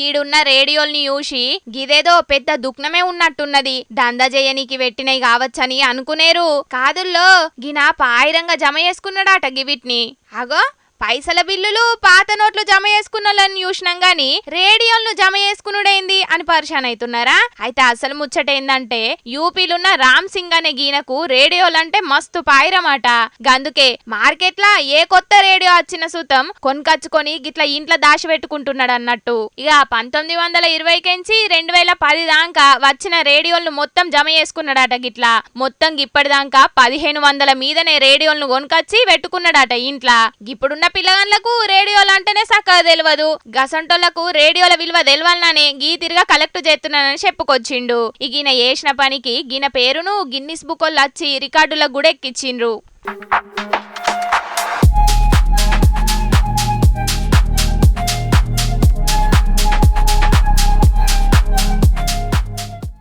గీడున్న రేడియోల్ని చూసి గిదేదో పెద్ద దుఖ్నమే ఉన్నట్టున్నది. దందజేయనికి చేయనీకి పెట్టినవి కావచ్చని అనుకునేరు. కాదుల్లో గిన పాయిరంగా జమ చేసుకున్నాడట గివిట్ని. అగో పైసల బిల్లులు పాత నోట్లు జమ చేసుకున్న వాళ్ళని చూసినాం గాని రేడియోలను జమ చేసుకునుడైంది అని పరిశాన్ అవుతున్నారా అయితే అసలు ముచ్చట ఏందంటే యూపీలున్న రామ్ సింగ్ అనే గీనకు రేడియోలంటే మస్తు పాయిరమాట. గందుకే మార్కెట్లా ఏ కొత్త రేడియో వచ్చిన సుతం కొనుకొచ్చుకొని గిట్ల ఇంట్లో దాచి పెట్టుకుంటున్నాడు అన్నట్టు ఇక పంతొమ్మిది వందల ఇరవై కెంచి రెండు వేల పది దాకా వచ్చిన రేడియోలను మొత్తం జమ చేసుకున్నాడట గిట్లా. మొత్తం ఇప్పటిదాకా పదిహేను వందల మీదనే రేడియోలను కొనుకొచ్చి పెట్టుకున్నాడట ఇంట్లో. ఇప్పుడున్న పిల్లగాళ్ళకు రేడియోలు అంటేనే సక్కగా తెలియదు గసంటోళ్ళకు రేడియోల విలువ తెలియాలనే గీ తిరిగా కలెక్ట్ చేస్తున్నానని చెప్పుకొచ్చిండు. ఈయన చేసిన పనికి గిన పేరును గిన్నిస్ బుక్ వచ్చి రికార్డులకు కూడా ఎక్కిచ్చిండ్రు